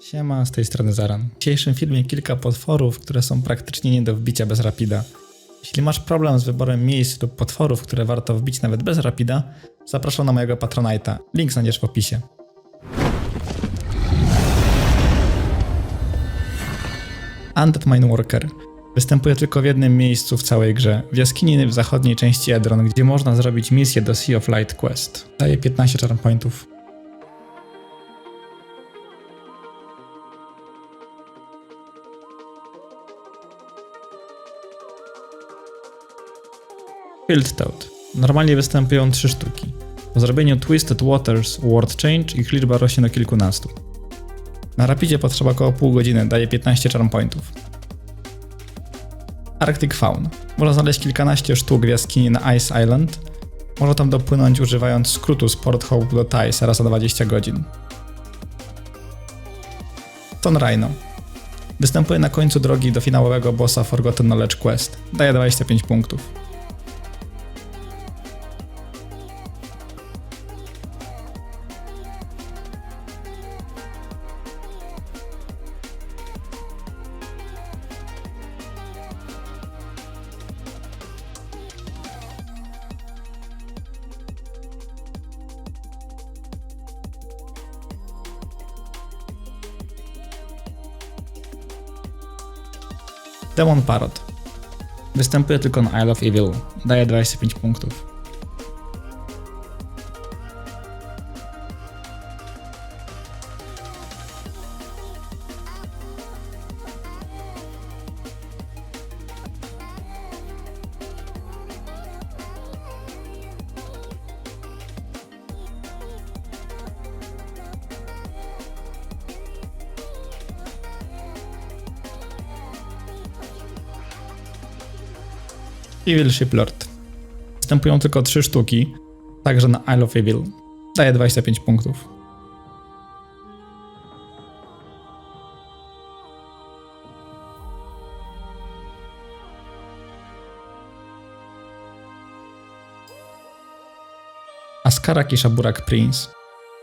Siema, z tej strony Zaran. W dzisiejszym filmie kilka potworów, które są praktycznie nie do wbicia bez rapida. Jeśli masz problem z wyborem miejsc lub potworów, które warto wbić nawet bez rapida, zapraszam na mojego Patronite'a. Link znajdziesz w opisie. Undead Mineworker. Występuje tylko w jednym miejscu w całej grze, w jaskini w zachodniej części Edron, gdzie można zrobić misję do Sea of Light Quest. Daje 15 charm pointów. Field Toad. Normalnie występują trzy sztuki. Po zrobieniu Twisted Waters World Change ich liczba rośnie do kilkunastu. Na rapidzie potrzeba około pół godziny, daje 15 charm pointów. Arctic Faun. Można znaleźć kilkanaście sztuk w jaskini na Ice Island. Można tam dopłynąć używając skrótu z Port Hope do Thais raz na 20 godzin. Ton Rhino. Występuje na końcu drogi do finałowego bossa Forgotten Knowledge Quest. Daje 25 punktów. Demon Parrot. Występuje tylko na Isle of Evil. Daje 25 punktów. Evil Shiplord. Występują tylko 3 sztuki, także na Isle of Evil. Daje 25 punktów. Askarak i Shaburak Prince.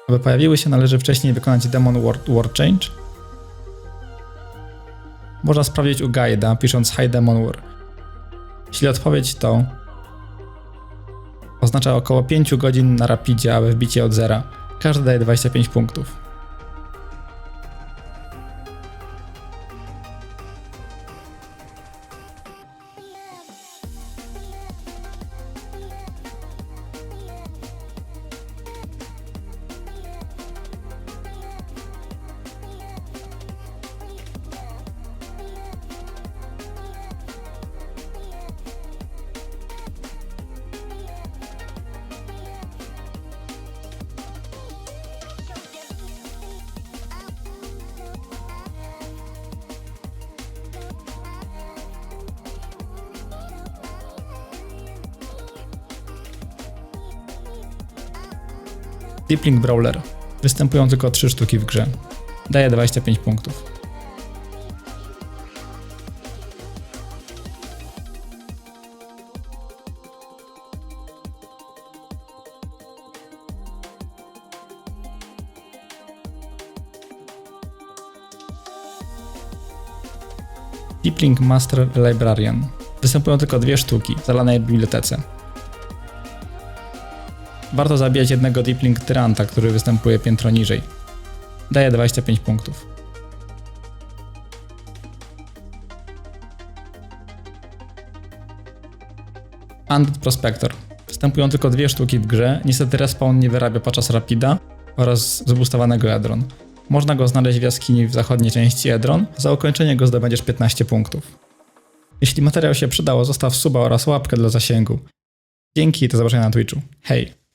Aby pojawiły się, należy wcześniej wykonać Demon World, World Change. Można sprawdzić u guida, pisząc High Demon War. Jeśli odpowiedź to oznacza około 5 godzin na rapidzie, aby wbić je od zera. Każdy daje 25 punktów. Deeplink Brawler. Występują tylko 3 sztuki w grze. Daje 25 punktów. Deeplink Master Librarian. Występują tylko dwie sztuki w zalanej bibliotece. Warto zabijać jednego Deeplink Tyranta, który występuje piętro niżej. Daje 25 punktów. Undead Prospector. Występują tylko dwie sztuki w grze, niestety respawn nie wyrabia podczas Rapida oraz zboostowanego Edron. Można go znaleźć w jaskini w zachodniej części Edron, za ukończenie go zdobędziesz 15 punktów. Jeśli materiał się przydał, zostaw suba oraz łapkę dla zasięgu. Dzięki i do zobaczenia na Twitchu. Hej!